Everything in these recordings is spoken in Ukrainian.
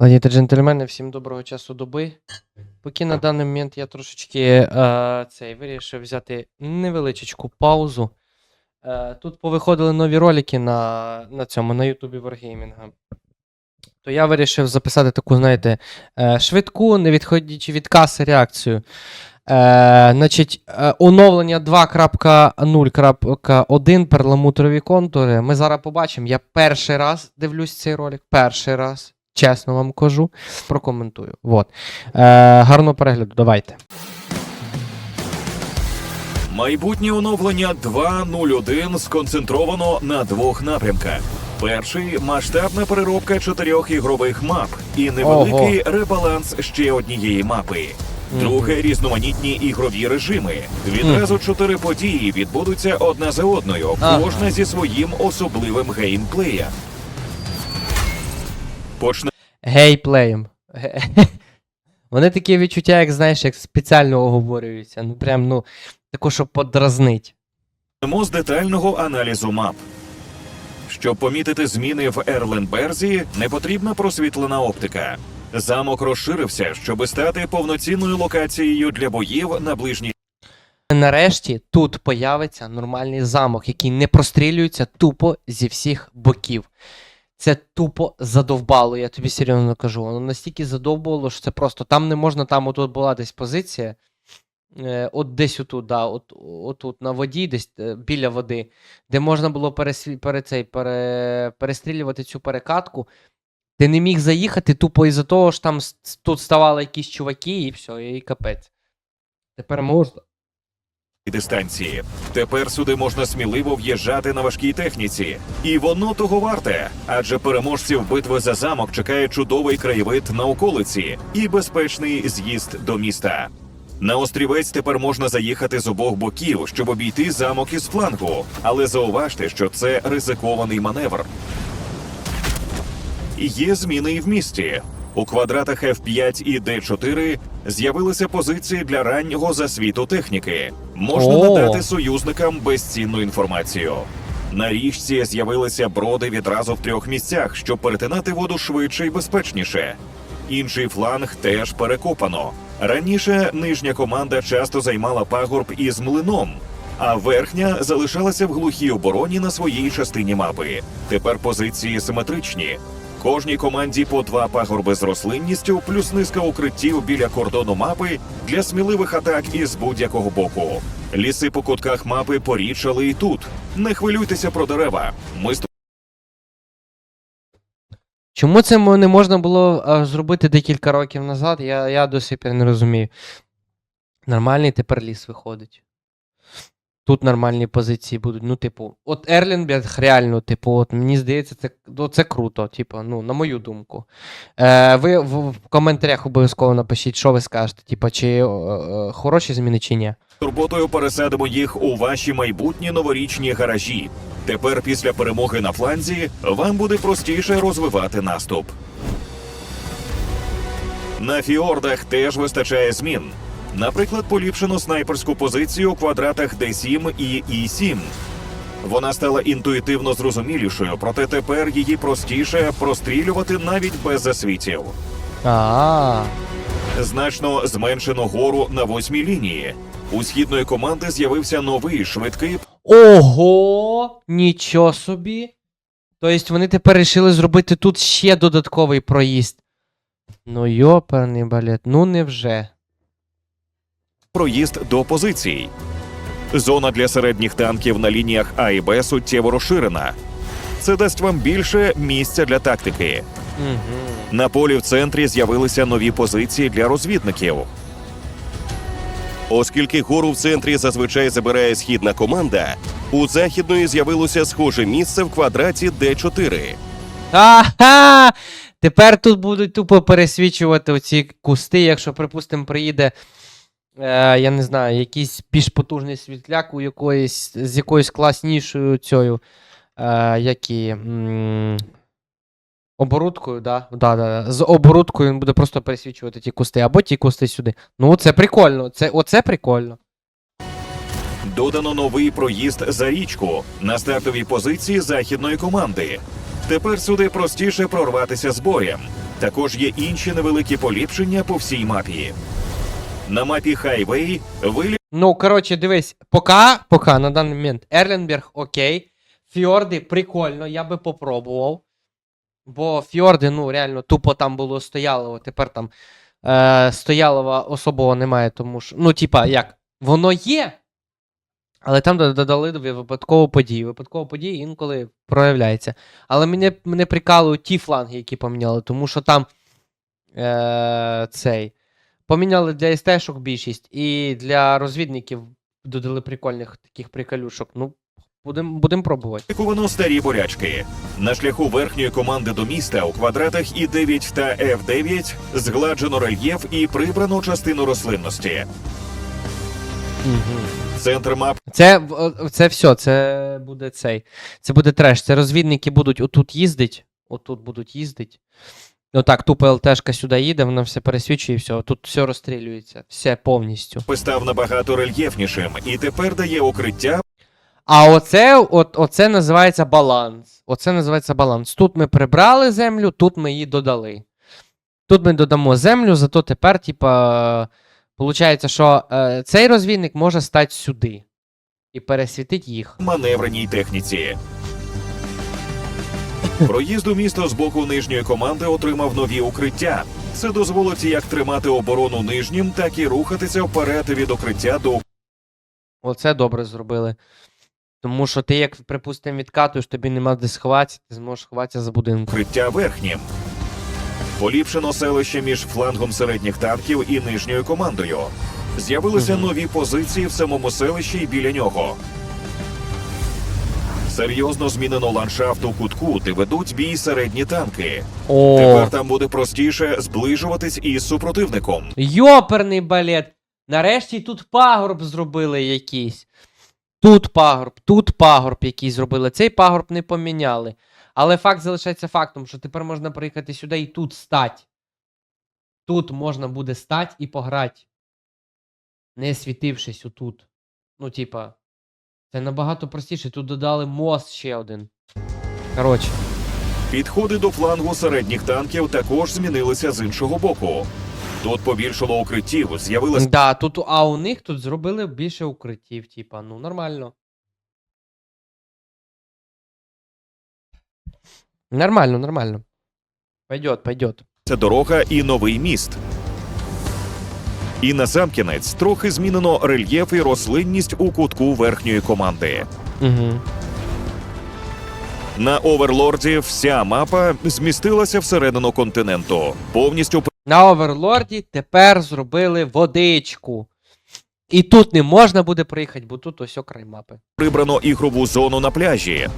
Леді та джентльмени, всім доброго часу доби. Поки на даний момент я трошечки е, цей, вирішив взяти невеличку паузу. Е, тут повиходили нові ролики на, на цьому, на Ютубі Wargaming. То я вирішив записати таку, знаєте, е, швидку, не відходячи від каси реакцію. Е, значить, е, оновлення 2.0.1 перламутрові контури. Ми зараз побачимо. Я перший раз дивлюсь цей ролик. Перший раз. Чесно вам кажу. Прокоментую. Вот. Е, гарного перегляду, давайте. Майбутнє оновлення 2.0.1 сконцентровано на двох напрямках. Перший масштабна переробка чотирьох ігрових мап і невеликий ребаланс ще однієї мапи. Друге різноманітні ігрові режими. Відразу чотири події відбудуться одна за одною, кожна зі своїм особливим геймплеєм. Почне Гейплеєм. Ге- Вони такі відчуття, як знаєш, як спеціально оговорюються. Ну прям, ну, тако, щоб подразнить. Почнемо з детального аналізу мап. Щоб помітити зміни в Ерленберзі, не потрібна просвітлена оптика. Замок розширився, щоби стати повноцінною локацією для боїв на ближній Нарешті тут появиться нормальний замок, який не прострілюється тупо зі всіх боків. Це тупо задовбало, я тобі серйозно кажу. Воно настільки задовбало, що це просто там не можна, там отут була десь позиція. Е, от десь отут, да, от, отут на воді, десь е, біля води, де можна було пересві, пере, цей, пере, перестрілювати цю перекатку. Ти не міг заїхати тупо із-за того, що там тут ставали якісь чуваки, і все, і капець. Тепер можна. Дистанції. Тепер сюди можна сміливо в'їжджати на важкій техніці. І воно того варте, адже переможців битви за замок чекає чудовий краєвид на околиці і безпечний з'їзд до міста. На острівець тепер можна заїхати з обох боків, щоб обійти замок із флангу, але зауважте, що це ризикований маневр. Є зміни і в місті. У квадратах F5 і D4 з'явилися позиції для раннього засвіту техніки. Можна О! надати союзникам безцінну інформацію. На річці з'явилися броди відразу в трьох місцях, щоб перетинати воду швидше і безпечніше. Інший фланг теж перекопано. Раніше нижня команда часто займала пагорб із млином, а верхня залишалася в глухій обороні на своїй частині мапи. Тепер позиції симетричні. Кожній команді по два пагорби з рослинністю, плюс низка укриттів біля кордону мапи для сміливих атак із будь-якого боку. Ліси по кутках мапи порічали і тут. Не хвилюйтеся про дерева. Ми Чому це не можна було зробити декілька років назад, я, я до не розумію. Нормальний тепер ліс виходить. Тут нормальні позиції будуть. Ну, типу, от Ерлінберг реально, типу, от мені здається, це, ну, це круто, типу, ну, на мою думку. Е, ви в, в коментарях обов'язково напишіть, що ви скажете, типу, чи е, е, хороші зміни, чи ні. турботою пересадимо їх у ваші майбутні новорічні гаражі. Тепер, після перемоги на фланзі, вам буде простіше розвивати наступ. На фіордах теж вистачає змін. Наприклад, поліпшено снайперську позицію у квадратах D7 і E7. Вона стала інтуїтивно зрозумілішою, проте тепер її простіше прострілювати навіть без засвітів. А, Значно зменшено гору на восьмій лінії. У східної команди з'явився новий швидкий Ого! Нічого собі. Тобто вони тепер вирішили зробити тут ще додатковий проїзд. Ну, йоперний балет, ну невже. Проїзд до позицій. Зона для середніх танків на лініях А і Б суттєво розширена. Це дасть вам більше місця для тактики. Угу. На полі в центрі з'явилися нові позиції для розвідників. Оскільки гору в центрі зазвичай забирає східна команда, у західної з'явилося схоже місце в квадраті Д4. Ага! Тепер тут будуть тупо пересвічувати оці кусти, якщо, припустимо, приїде. Е, я не знаю, якийсь більш потужний світляк у якоїсь, з якоюсь класнішою цією. Е, які, м, оборудкою, да? Да, да. З оборудкою він буде просто пересвічувати ті кусти, або ті кусти сюди. Ну, це прикольно. Це, оце прикольно. Додано новий проїзд за річку на стартовій позиції західної команди. Тепер сюди простіше прорватися з боєм. Також є інші невеликі поліпшення по всій мапі. На мапі Хайвей ви Ну, коротше, дивись, пока, пока на даний момент Ерленберг окей. Фьорди прикольно, я би попробував. Бо фьорди, ну, реально, тупо там було стоялово, тепер там е, стоялова особого немає, тому що. Ну, типа, як, воно є, але там додали ви- випадкову подію. Випадкова подія інколи проявляється. Але мене, мене прикалують ті фланги, які поміняли, тому що там е, цей. Поміняли для СТ-шок більшість, і для розвідників додали прикольних таких приколюшок. Ну, будемо будем пробувати. Лікувано старі болячки. На шляху верхньої команди до міста у квадратах І9 та F9 згладжено рельєф і прибрано частину рослинності. Центр мап Це, це все, це буде цей. Це буде треш. Це розвідники будуть отут їздить. Отут будуть їздить. Отак, тупо ЛТшка сюди їде, вона все пересвічує і все. Тут все розстрілюється. Все повністю. став набагато рельєфнішим і тепер дає укриття А оце, от, оце називається баланс. Оце називається баланс. Тут ми прибрали землю, тут ми її додали. Тут ми додамо землю, зато тепер, типа, виходить, що е, цей розвідник може стати сюди і пересвітить їх. маневреній техніці. Проїзд у місто з боку нижньої команди отримав нові укриття. Це дозволить як тримати оборону нижнім, так і рухатися вперед від укриття до Оце добре зробили. Тому що ти, як, припустимо, відкатуєш, тобі нема де сховатися, ти зможеш ховатися за будинком. укриття верхнім. Поліпшено селище між флангом середніх танків і нижньою командою. З'явилися нові позиції в самому селищі і біля нього. Серйозно змінено ландшафт у кутку, де ведуть бій середні танки. О, Тепер там буде простіше зближуватись із супротивником. йоперний балет! Нарешті тут пагорб зробили якийсь. Тут пагорб, тут пагорб якийсь зробили. Цей пагорб не поміняли. Але факт залишається фактом, що тепер можна приїхати сюди і тут стать. Тут можна буде стать і пограти. Не світившись отут. Ну, типа, це набагато простіше. Тут додали мост ще один. Коротше. Підходи до флангу середніх танків також змінилися з іншого боку. Тут побільшало укриттів, з'явилася Да, тут, а у них тут зробили більше укриттів, типа, ну нормально. Нормально, нормально. Пойдет, пойдет. дорога і новий міст. І насамкінець трохи змінено рельєф і рослинність у кутку верхньої команди. Угу. На оверлорді вся мапа змістилася всередину континенту, повністю На оверлорді тепер зробили водичку. І тут не можна буде проїхати, бо тут ось окрай мапи. прибрано ігрову зону на пляжі.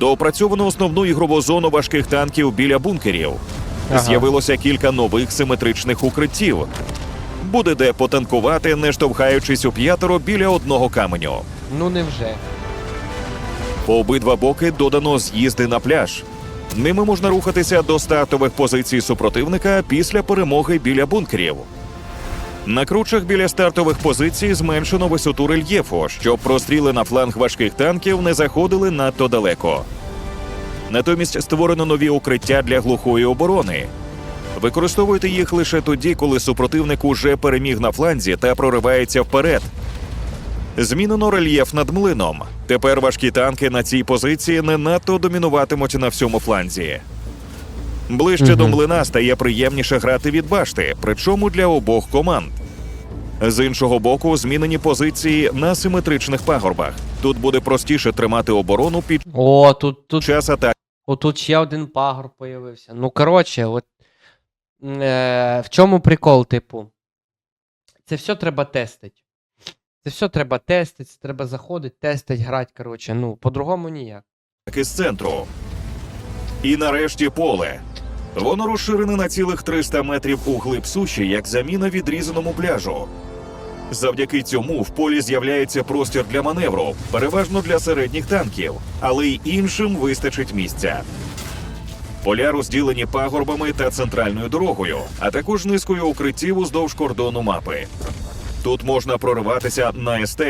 Доопрацьовано основну ігрову зону важких танків біля бункерів. Ага. З'явилося кілька нових симетричних укриттів. Буде де потанкувати, не штовхаючись у п'ятеро біля одного каменю. Ну невже. По обидва боки додано з'їзди на пляж. Ними можна рухатися до стартових позицій супротивника після перемоги біля бункерів. На кручах біля стартових позицій зменшено висоту рельєфу, щоб простріли на фланг важких танків не заходили надто далеко. Натомість створено нові укриття для глухої оборони. Використовуйте їх лише тоді, коли супротивник уже переміг на фланзі та проривається вперед. Змінено рельєф над млином. Тепер важкі танки на цій позиції не надто домінуватимуть на всьому фланзі. Ближче до млина стає приємніше грати від башти, причому для обох команд. З іншого боку, змінені позиції на симетричних пагорбах. Тут буде простіше тримати оборону під О, тут, тут час атаки. Отут ще один пагорб появився. Ну, коротше, от е, в чому прикол, типу? Це все треба тестити. Це все треба тестити, це треба заходити, тестити, грати, коротше. Ну, по-другому ніяк. з центру. І нарешті поле. Воно розширене на цілих 300 метрів у глиб суші, як заміна відрізаному пляжу. Завдяки цьому в полі з'являється простір для маневру, переважно для середніх танків, але й іншим вистачить місця. Поля розділені пагорбами та центральною дорогою, а також низкою укриттів уздовж кордону мапи. Тут можна прориватися на СТ,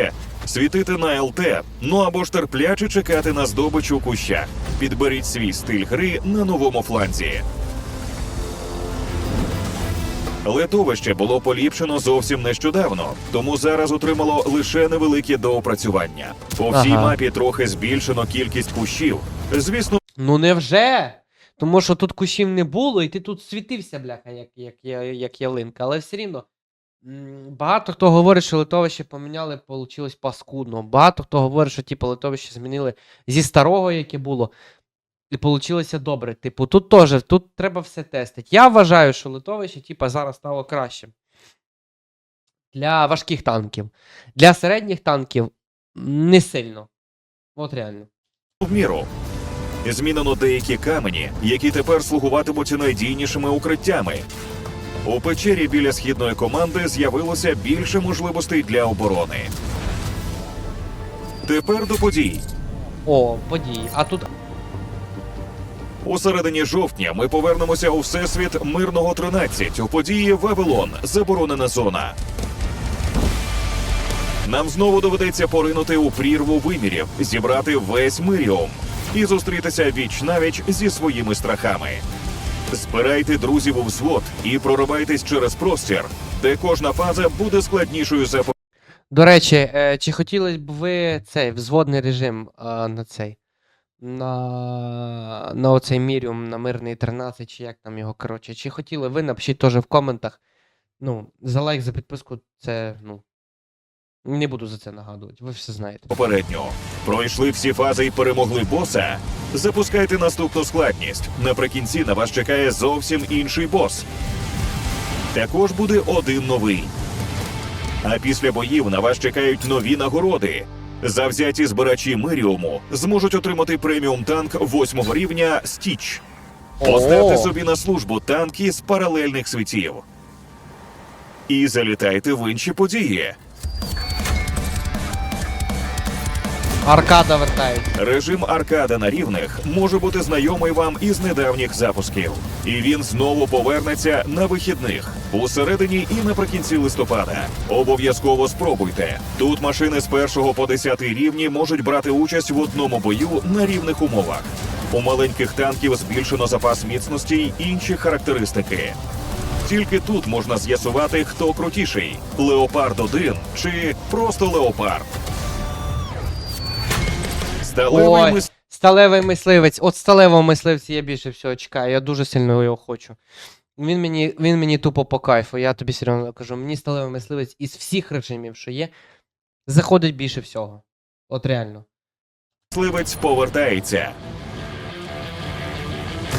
світити на ЛТ, ну або ж терпляче чекати на здобич у кущах. Підберіть свій стиль гри на новому фланзі. Литовище було поліпшено зовсім нещодавно, тому зараз отримало лише невелике доопрацювання. По всій Ага. мапі трохи збільшено кількість кущів. Звісно, Ну невже? Тому що тут кущів не було, і ти тут світився, бляха, як, як, як ялинка. Але все рівно. Багато хто говорить, що литовище поміняли, вийшло паскудно. Багато хто говорить, що типу, литовище змінили зі старого, яке було, і вийшло добре. Типу, тут теж тут треба все тестити. Я вважаю, що литовище, типу, зараз стало кращим. Для важких танків. Для середніх танків не сильно. От реально. в. Змінено деякі камені, які тепер слугуватимуть найдійнішими укриттями. У печері біля східної команди з'явилося більше можливостей для оборони. Тепер до подій. О, події. А тут У середині жовтня ми повернемося у всесвіт мирного 13 у події Вавилон. Заборонена зона. Нам знову доведеться поринути у прірву вимірів, зібрати весь миріум і зустрітися віч навіч зі своїми страхами. Збирайте друзів у взвод і проривайтесь через простір, де кожна фаза буде складнішою за До речі, е, чи хотіли б ви цей взводний режим е, на цей? На, на оцей міріум, на мирний 13, чи як там його, коротше. Чи хотіли ви, напишіть теж в коментах. Ну, за лайк, за підписку, це, ну. Не буду за це нагадувати, ви все знаєте. попередньо. Пройшли всі фази і перемогли боса. Запускайте наступну складність. Наприкінці на вас чекає зовсім інший бос. Також буде один новий. А після боїв на вас чекають нові нагороди. Завзяті збирачі Миріуму зможуть отримати преміум танк восьмого рівня Стіч. Поставте собі на службу танки з паралельних світів. І залітайте в інші події. Аркада вертається. Режим аркада на рівних може бути знайомий вам із недавніх запусків, і він знову повернеться на вихідних у середині і наприкінці листопада. Обов'язково спробуйте. Тут машини з першого по 10 рівні можуть брати участь в одному бою на рівних умовах. У маленьких танків збільшено запас міцності й інші характеристики. Тільки тут можна з'ясувати, хто крутіший: Леопард 1 чи просто Леопард. Сталевий Ой. мис... Сталевий мисливець. От сталевого мисливця я більше всього чекаю. Я дуже сильно його хочу. Він мені, він мені тупо по кайфу. Я тобі серйозно кажу. Мені сталевий мисливець із всіх режимів, що є, заходить більше всього. От реально. мисливець повертається.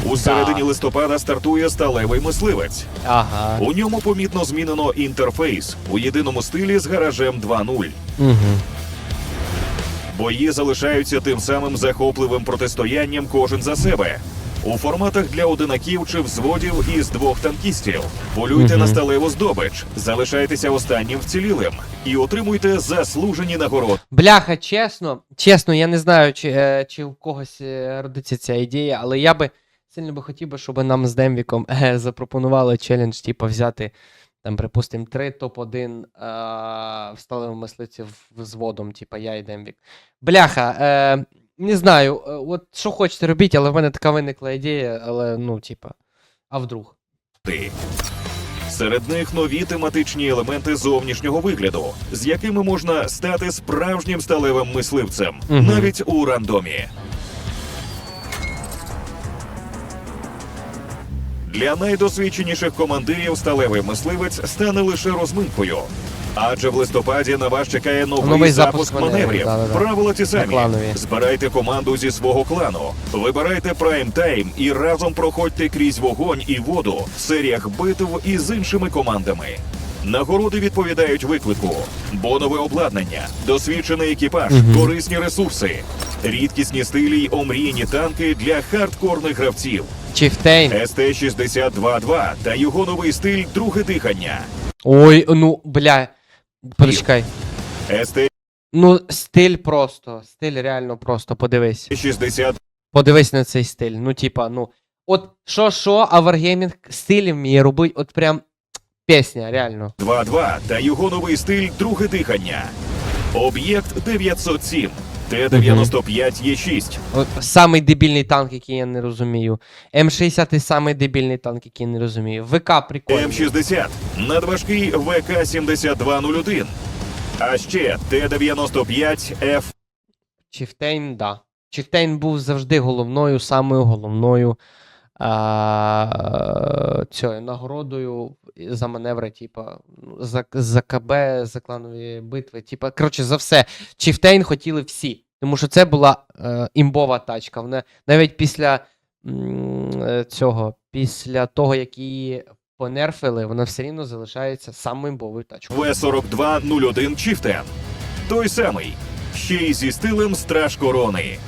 У середині листопада стартує сталевий мисливець. Ага. У ньому помітно змінено інтерфейс у єдиному стилі з гаражем 2.0. Угу. Бої залишаються тим самим захопливим протистоянням кожен за себе. У форматах для одинаків чи взводів із двох танкістів. Полюйте Мгм. на сталеву здобич, залишайтеся останнім вцілілим і отримуйте заслужені нагороди. Бляха, чесно, чесно, я не знаю, чи, е, чи у когось е, родиться ця ідея, але я би сильно би хотів би, щоб нам з Демвіком е, запропонували челендж, типу, взяти, там, припустимо, три топ-1 е, в сталевому взводом, типу, я і Демвік. Бляха, е, не знаю, е, от що хочете робіть, але в мене така виникла ідея, але ну, типа, а вдруг? Ти. Серед них нові тематичні елементи зовнішнього вигляду, з якими можна стати справжнім сталевим мисливцем, навіть у рандомі. Для найдосвідченіших командирів сталевий мисливець стане лише розминкою. Адже в листопаді на вас чекає новий, Новий запуск, запуск маневрів, да-да-да. Правила ті самі. Збирайте команду зі свого клану, вибирайте прайм тайм і разом проходьте крізь вогонь і воду в серіях битв із іншими командами. Нагороди відповідають виклику, бонове обладнання, досвідчений екіпаж, Мгм. корисні ресурси, рідкісні стилі й омріяні танки для хардкорних гравців. Чіфтейн. СТ-62-2 та його новий стиль друге дихання. Ой, ну, бля. Почекай. СТ-60 Ну, стиль просто. Стиль реально просто, подивись. 60. Подивись на цей стиль. Ну, типа, ну. От що, що, а Wargaming стиль вміє робить, от прям пісня, реально. 2-2 та його новий стиль друге дихання. Об'єкт 907. Т-95 Є6, От Самий дебільний танк, який я не розумію. М60 самий дебільний танк, який я не розумію. ВК прикольний. М60, надважкий ВК-7201, а ще Т-95Ф Чифтейн, да. Чифтейн був завжди головною, самою головною а, цією нагородою за маневри, типа, ну, за, за КБ, за кланові битви. Типа, коротше, за все. Чифтейн хотіли всі. Тому що це була е, імбова тачка. Вона навіть після м, е, цього, після того, як її понерфили, вона все рівно залишається самою імбовою тачкою. В-4201 Чіфтен. Той самий, ще й зі стилем страж корони.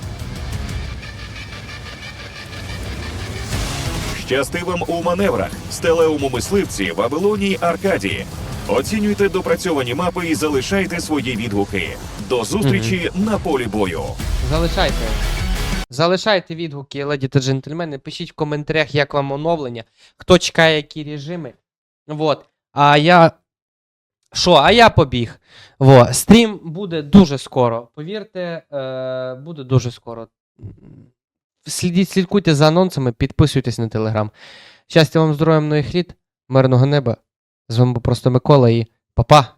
Щастивим у маневрах, стелеуму мисливці, Вавилоній Аркаді. Оцінюйте допрацьовані мапи і залишайте свої відгуки. До зустрічі на полі бою. Залишайте. Залишайте відгуки, леді та джентльмени. Пишіть в коментарях, як вам оновлення, хто чекає, які режими. Вот. А я. Що, а я побіг. Во. Стрім буде дуже скоро. Повірте, е, буде дуже скоро. Слідіть, слідкуйте за анонсами, підписуйтесь на телеграм. Щастя вам, здоров'я, многих літ, мирного неба. З вами був просто Микола і па-па!